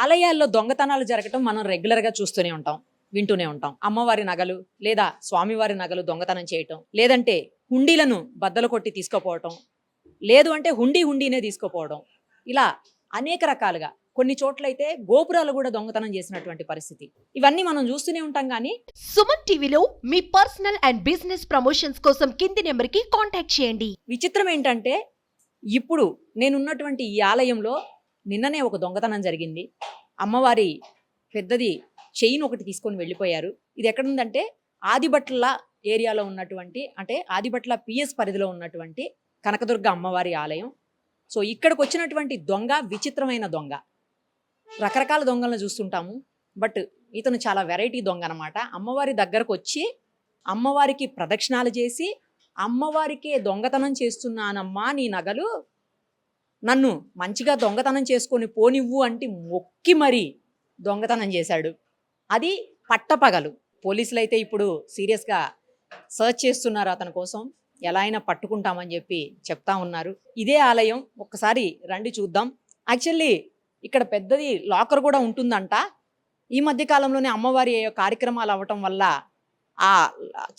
ఆలయాల్లో దొంగతనాలు జరగటం మనం రెగ్యులర్గా చూస్తూనే ఉంటాం వింటూనే ఉంటాం. అమ్మవారి నగలు లేదా స్వామివారి నగలు దొంగతనం చేయటం లేదంటే హుండీలను బద్దలు కొట్టి తీసుకుపోవటం లేదు అంటే హుండీ హుండీనే తీసుకుపోవడం ఇలా అనేక రకాలుగా. కొన్ని చోట్లయితే గోపురాలు కూడా దొంగతనం చేసినటువంటి పరిస్థితి. ఇవన్నీ మనం చూస్తూనే ఉంటాం కానీ సుమన్ టీవీలో మీ పర్సనల్ అండ్ బిజినెస్ ప్రమోషన్స్ కోసం కింది నెంబర్కి కాంటాక్ట్ చేయండి. విచిత్రం ఏంటంటే ఇప్పుడు నేనున్నటువంటి ఈ ఆలయంలో నిన్ననే ఒక దొంగతనం జరిగింది. అమ్మవారి పెద్దది చైన్ ఒకటి తీసుకొని వెళ్ళిపోయారు. ఇది ఎక్కడుందంటే ఆదిబట్ల ఏరియాలో ఉన్నటువంటి అంటే ఆదిబట్ల పిఎస్ పరిధిలో ఉన్నటువంటి కనకదుర్గ అమ్మవారి ఆలయం. సో ఇక్కడికి వచ్చినటువంటి దొంగ విచిత్రమైన దొంగ. రకరకాల దొంగలను చూస్తుంటాము. బట్ ఇతను చాలా వెరైటీ దొంగ అనమాట అమ్మవారి దగ్గరకు వచ్చి అమ్మవారికి ప్రదక్షిణాలు చేసి అమ్మవారికే దొంగతనం చేస్తున్నానమ్మా నీ నగలు నన్ను మంచిగా దొంగతనం చేసుకొని పోనివ్వు అంటే మొక్కి మరీ దొంగతనం చేశాడు. అది పట్టపగలు. పోలీసులు అయితే ఇప్పుడు సీరియస్గా సర్చ్ చేస్తున్నారు అతని కోసం. ఎలా అయినా పట్టుకుంటామని చెప్పి చెప్తా ఉన్నారు. ఇదే ఆలయం. ఒక్కసారి రండి చూద్దాం. యాక్చువల్లీ ఇక్కడ పెద్దది లాకర్ కూడా ఉంటుందంట. ఈ మధ్యకాలంలోనే అమ్మవారి కార్యక్రమాలు అవ్వటం వల్ల ఆ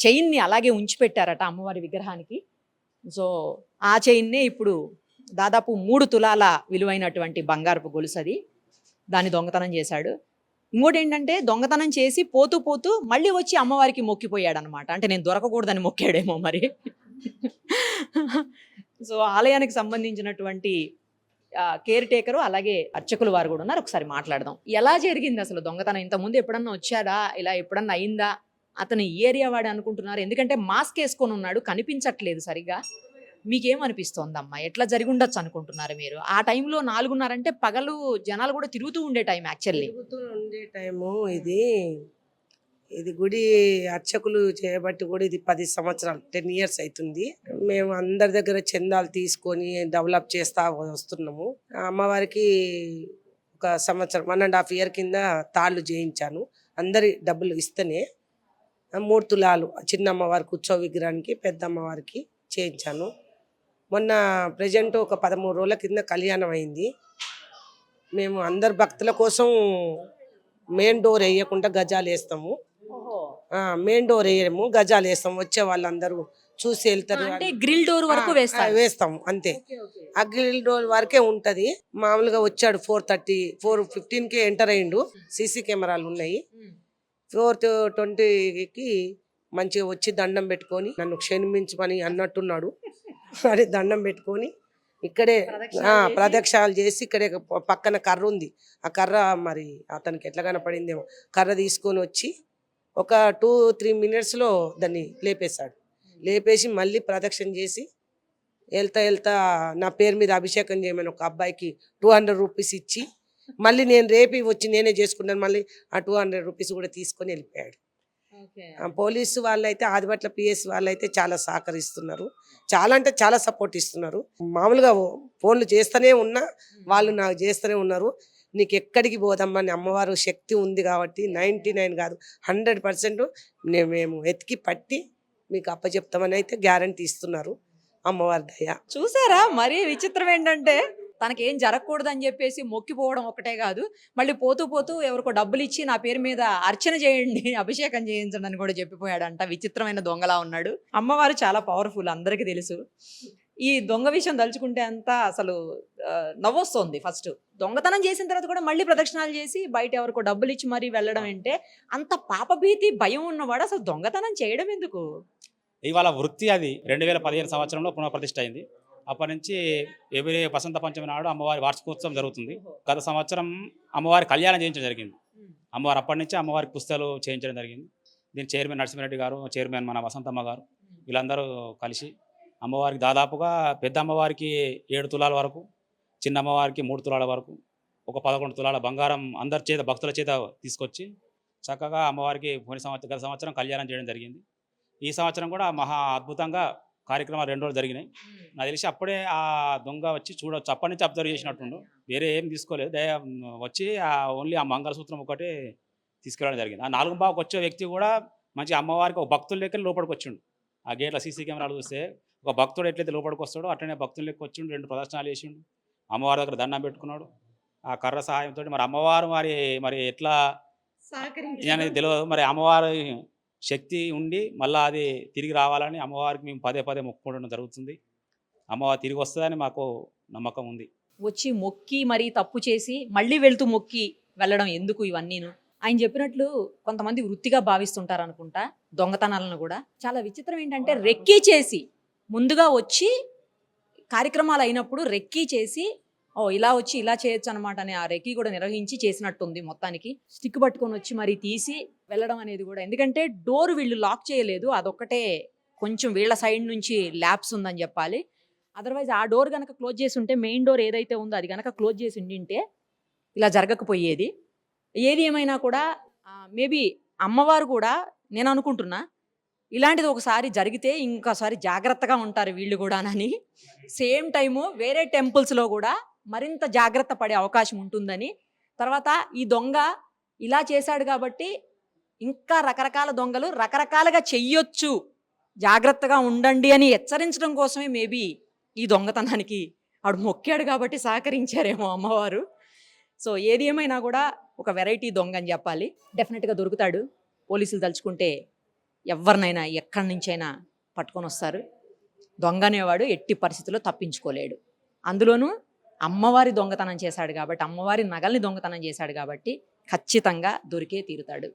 చైన్ని అలాగే ఉంచిపెట్టారట అమ్మవారి విగ్రహానికి. సో ఆ చైన్నే ఇప్పుడు దాదాపు మూడు తులాల విలువైనటువంటి బంగారపు గొలుసు అది. దాన్ని దొంగతనం చేశాడు. ఇంకోటి ఏంటంటే దొంగతనం చేసి పోతూ పోతూ మళ్ళీ వచ్చి అమ్మవారికి మొక్కిపోయాడు అనమాట అంటే నేను దొరకకూడదని మొక్కాడేమో మరి. సో ఆలయానికి సంబంధించినటువంటి కేర్ టేకరు అలాగే అర్చకులు వారు కూడా ఉన్నారు. ఒకసారి మాట్లాడదాం. ఎలా జరిగింది అసలు దొంగతనం? ఇంతకుముందు ఎప్పుడన్నా వచ్చాడా? ఇలా ఎప్పుడన్నా అయిందా? అతను ఈ ఏరియా వాడు అనుకుంటున్నారు. ఎందుకంటే మాస్క్ వేసుకొని ఉన్నాడు. కనిపించట్లేదు సరిగా మీకేమనిపిస్తోందమ్మా? ఎట్లా జరిగి ఉండొచ్చు అనుకుంటున్నారు మీరు? ఆ టైంలో నాలుగున్నారంటే పగలు జనాలు కూడా తిరుగుతూ ఉండే టైం యాక్చువల్లీ. తిరుగుతూ ఉండే టైము. ఇది ఇది గుడి అర్చకులు చేయబట్టి కూడా ఇది పది సంవత్సరాలు టెన్ ఇయర్స్ అవుతుంది మేము అందరి దగ్గర చందాలు తీసుకొని డెవలప్ చేస్తా వస్తున్నాము. అమ్మవారికి ఒక సంవత్సరం వన్ అండ్ హాఫ్ ఇయర్ కింద తాళ్ళు చేయించాను. అందరి డబ్బులు ఇస్తేనే మూడు తులాలు చిన్న అమ్మవారి కూర్చో విగ్రహానికి పెద్ద అమ్మవారికి చేయించాను. మొన్న ప్రజెంట్ ఒక పదమూడు రోజుల కింద కళ్యాణం అయింది మేము అందరు భక్తుల కోసం మెయిన్ డోర్ వేయకుండా గజాలు వేస్తాము. మెయిన్ డోర్ వేయము గజాలు వేస్తాం. వచ్చే వాళ్ళందరూ చూసి వెళ్తారు. అంటే గ్రిల్ డోర్ వరకు ఆ, వేస్తారు. వేస్తాం అంతే. ఆ గ్రిల్ డోర్ వరకే ఉంటది. మామూలుగా వచ్చాడు ఫోర్ థర్టీ ఫోర్ ఫిఫ్టీన్కి ఎంటర్ అయ్యిండు. సీసీ కెమెరాలు ఉన్నాయి. ఫోర్ ట్వంటీకి మంచిగా వచ్చి దండం పెట్టుకొని నన్ను క్షమించమని అన్నట్టున్నాడు. మరి దండం పెట్టుకొని ఇక్కడే ప్రదక్షిణాలు చేసి- ఇక్కడే పక్కన కర్ర ఉంది ఆ కర్ర మరి అతనికి ఎట్లా కనపడిందేమో. కర్ర తీసుకొని వచ్చి ఒక టూ త్రీ మినిట్స్లో దాన్ని లేపేశాడు. లేపేసి మళ్ళీ ప్రదక్షిణ చేసి వెళ్తా వెళ్తా నా పేరు మీద అభిషేకం చేయమని ఒక అబ్బాయికి టూ హండ్రెడ్ రూపీస్ ఇచ్చి మళ్ళీ నేను రేపి వచ్చి నేనే చేసుకున్నాను మళ్ళీ ఆ టూ హండ్రెడ్ రూపీస్ కూడా తీసుకొని వెళ్ళిపోయాడు. పోలీసు వాళ్ళైతే ఆదిపట్ల పిఎస్ వాళ్ళైతే చాలా సహకరిస్తున్నారు. చాలా అంటే చాలా సపోర్ట్ ఇస్తున్నారు. మామూలుగా ఫోన్లు చేస్తూనే ఉన్నా వాళ్ళు నాకు చేస్తూనే ఉన్నారు. నీకు ఎక్కడికి పోదమ్మా నీ అమ్మవారు శక్తి ఉంది కాబట్టి నైంటీ నైన్ కాదు హండ్రెడ్ పర్సెంట్ మేము ఎతికి పట్టి మీకు అప్పచెప్తామని అయితే గ్యారంటీ ఇస్తున్నారు. అమ్మవారి దయ. చూసారా? మరీ విచిత్రం ఏంటంటే తనకేం జరగకూడదని చెప్పేసి మొక్కిపోవడం ఒకటే కాదు. మళ్ళీ పోతూ పోతూ ఎవరికో డబ్బులు ఇచ్చి నా పేరు మీద అర్చన చేయండి అభిషేకం చేయించండి అని కూడా చెప్పిపోయాడంట. విచిత్రమైన దొంగలా ఉన్నాడు. అమ్మవారు చాలా పవర్ఫుల్ అందరికీ తెలుసు. ఈ దొంగ విషయం తలుచుకుంటే అంతా అసలు నవ్వొస్తుంది నవ్వొస్తోంది ఫస్ట్ దొంగతనం చేసిన తర్వాత కూడా మళ్ళీ ప్రదక్షిణాలు చేసి బయట ఎవరికో డబ్బులు ఇచ్చి మరీ వెళ్ళడం అంటే అంత పాపభీతి భయం ఉన్నవాడు అసలు దొంగతనం చేయడం ఎందుకు? ఇవాళ వృత్తి అది. రెండు వేల పదిహేను సంవత్సరంలో పునఃప్రతిష్ట అయింది. అప్పటి నుంచి ఎవ్రీ వసంత పంచమి నాడు అమ్మవారి వార్షికోత్సవం జరుగుతుంది. గత సంవత్సరం అమ్మవారి కళ్యాణం చేయించడం జరిగింది. అమ్మవారు అప్పటి నుంచి అమ్మవారికి పుస్తకాలు చేయించడం జరిగింది. దీని చైర్మన్ నరసింహారెడ్డి గారు చైర్మన్ మన వసంతమ్మ గారు వీళ్ళందరూ కలిసి అమ్మవారికి దాదాపుగా పెద్ద అమ్మవారికి ఏడు తులాల వరకు చిన్న అమ్మవారికి మూడు తులాల వరకు ఒక పదకొండు తులాల బంగారం అందరి చేత భక్తుల చేత తీసుకొచ్చి చక్కగా అమ్మవారికి పోయిన సంవత్సరం గత సంవత్సరం కళ్యాణం చేయడం జరిగింది. ఈ సంవత్సరం కూడా మహా అద్భుతంగా కార్యక్రమాలు రెండు రోజులు జరిగినాయి. నాకు తెలిసి అప్పుడే ఆ దొంగ వచ్చి చూడవచ్చు అప్పటి నుంచి అబ్జర్వ్ చేసినట్టుండు. వేరే ఏం తీసుకోలేదు. దయ- వచ్చి ఆ ఓన్లీ ఆ మంగళసూత్రం ఒకటే తీసుకెళ్ళడం జరిగింది. ఆ నాలుగు బావుకి వచ్చే వ్యక్తి కూడా మంచి అమ్మవారికి ఒక భక్తుల లెక్క లోపలికి వచ్చిండు. ఆ గేట్ల సీసీ కెమెరాలు చూస్తే ఒక భక్తుడు ఎట్లయితే లోపలికి వస్తాడో అట్లనే భక్తుల లెక్క వచ్చిండు. రెండు ప్రదర్శనలు చేసిండు. అమ్మవారి దగ్గర దండం పెట్టుకున్నాడు. ఆ కర్ర సహాయంతో మరి అమ్మవారు మరి మరి ఎట్లా తెలియదు మరి అమ్మవారి శక్తి ఉండి మళ్ళీ అది తిరిగి రావాలని అమ్మవారికి మేము పదే పదే మొక్కుకోవడం జరుగుతుంది. అమ్మవారు తిరిగి వస్తుందని మాకు నమ్మకం ఉంది. వచ్చి మొక్కి మరీ తప్పు చేసి మళ్ళీ వెళ్తూ మొక్కి వెళ్ళడం ఎందుకు ఇవన్నీను? ఆయన చెప్పినట్లు కొంతమంది వృత్తిగా భావిస్తుంటారు అనుకుంటా దొంగతనాలను కూడా. చాలా విచిత్రం ఏంటంటే రెక్కీ చేసి ముందుగా వచ్చి కార్యక్రమాలు అయినప్పుడు రెక్కీ చేసి ఓ ఇలా వచ్చి ఇలా చేయొచ్చు అనమాట అని ఆ రెక్కి కూడా నిర్వహించి చేసినట్టుంది మొత్తానికి. స్టిక్ పట్టుకొని వచ్చి మరి తీసి వెళ్ళడం అనేది కూడా. ఎందుకంటే డోర్ వీళ్ళు లాక్ చేయలేదు. అదొక్కటే కొంచెం వీళ్ళ సైడ్ నుంచి ల్యాబ్స్ ఉందని చెప్పాలి. అదర్వైజ్ ఆ డోర్ కనుక క్లోజ్ చేసి ఉంటే మెయిన్ డోర్ ఏదైతే ఉందో అది కనుక క్లోజ్ చేసి ఉండింటే ఇలా జరగకపోయేది. ఏది ఏమైనా కూడా మేబీ అమ్మవారు కూడా నేను అనుకుంటున్నా ఇలాంటిది ఒకసారి జరిగితే ఇంకోసారి జాగ్రత్తగా ఉంటారు వీళ్ళు కూడానని. సేమ్ టైము వేరే టెంపుల్స్లో కూడా మరింత జాగ్రత్త పడే అవకాశం ఉంటుందని. తర్వాత ఈ దొంగ ఇలా చేశాడు కాబట్టి ఇంకా రకరకాల దొంగలు రకరకాలుగా చెయ్యొచ్చు. జాగ్రత్తగా ఉండండి అని హెచ్చరించడం కోసమే మేబీ ఈ దొంగతనానికి ఆడు మొక్కాడు కాబట్టి సహకరించారేమో అమ్మవారు. సో ఏది ఏమైనా కూడా ఒక వెరైటీ దొంగ అని చెప్పాలి. డెఫినెట్గా దొరుకుతాడు. పోలీసులు తలుచుకుంటే ఎవరినైనా ఎక్కడి నుంచైనా పట్టుకొని వస్తారు. దొంగ అనేవాడు ఎట్టి పరిస్థితుల్లో తప్పించుకోలేడు. అందులోనూ అమ్మవారి దొంగతనం చేశాడు కాబట్టి అమ్మవారి నగల్ని దొంగతనం చేశాడు కాబట్టి ఖచ్చితంగా దొరికే తీరుతాడు.